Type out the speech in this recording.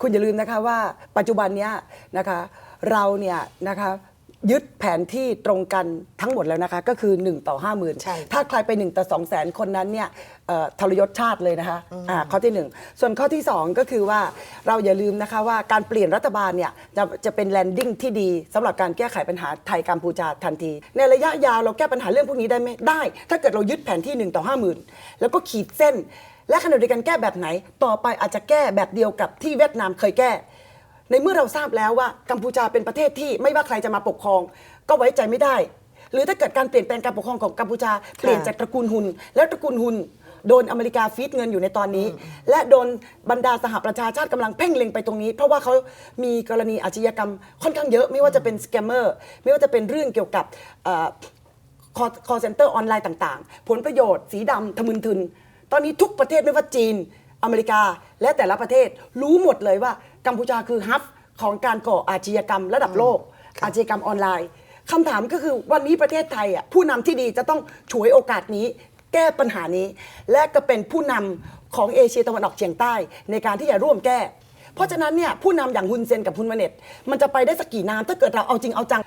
คุณอย่าลืมนะคะว่าปัจจุบันเนี้ยนะคะเราเนี่ยนะคะยึดแผนที่ตรงกันทั้งหมดแล้วนะคะ ก็คือ 1 ต่อ 5 0,000 ใช่ถ้าใครไป 1 ต่อ 2 0 0แสนคนนั้นเนี่ยเอ่อทรยศชาติเลยนะคะอ่าข้อที่ 1 ส่วนข้อที่ 2 ก็คือว่าเราอย่าลืมนะคะว่าการเปลี่ยนรัฐบาลเนี่ยจะจะเป็นแลนดิ้งที่ดีสำหรับการแก้ไขปัญหาไทยกัมพูชาทันที ในระยะยาวเราแก้ปัญหาเรื่องพวกนี้ได้ไหมได้ ถ้าเกิดเรายึดแผนที่ 1 ต่อ 50,000 แล้วก็ขีดเส้น และขณะเดียวกันแก้แบบไหน ต่อไปอาจจะแก้แบบเดียวกับที่เวียดนามเคยแก้ ในเมื่อเราทราบแล้วว่ากัมพูชาเป็นประเทศที่ไม่ว่าใครจะมาปกครอง ก็ไว้ใจไม่ได้ หรือถ้าเกิดการเปลี่ยนแปลงการปกครองของกัมพูชาเปลี่ยนจากตระกูลหุน แล้วตระกูลหุนโดนอเมริกาฟีดเงินอยู่ในตอนนี้ และโดนบรรดาสหประชาชาติกำลังเพ่งเล็งไปตรงนี้ เพราะว่าเขามีกรณีอาชญากรรมค่อนข้างเยอะ ไม่ว่าจะเป็นสแกมเมอร์ไม่ว่าจะเป็นเรื่องเกี่ยวกับเอ่อคอเซ็นเตอร์ออนไลน์ต่าง ๆ ผลประโยชน์สีดำทะมึนทึน ตอนนี้ทุกประเทศไม่ว่าจีน อเมริกา และแต่ละประเทศรู้หมดเลยว่ากัมพูชาคือฮับของการก่ออาชญากรรมระดับโลก อาชญากรรมออนไลน์คำถามก็คือวันนี้ประเทศไทยอะผู้นำที่ดีจะต้องฉวยโอกาสนี้ แก้ปัญหานี้ และก็เป็นผู้นำของเอเชียตะวันออกเฉียงใต้ในการที่จะร่วมแก้ เพราะฉะนั้นเนี่ยผู้นำอย่างฮุนเซนกับฮุนมาเน็ต มันจะไปได้สักกี่น้ำถ้าเกิดเราเอาจริงเอาจัง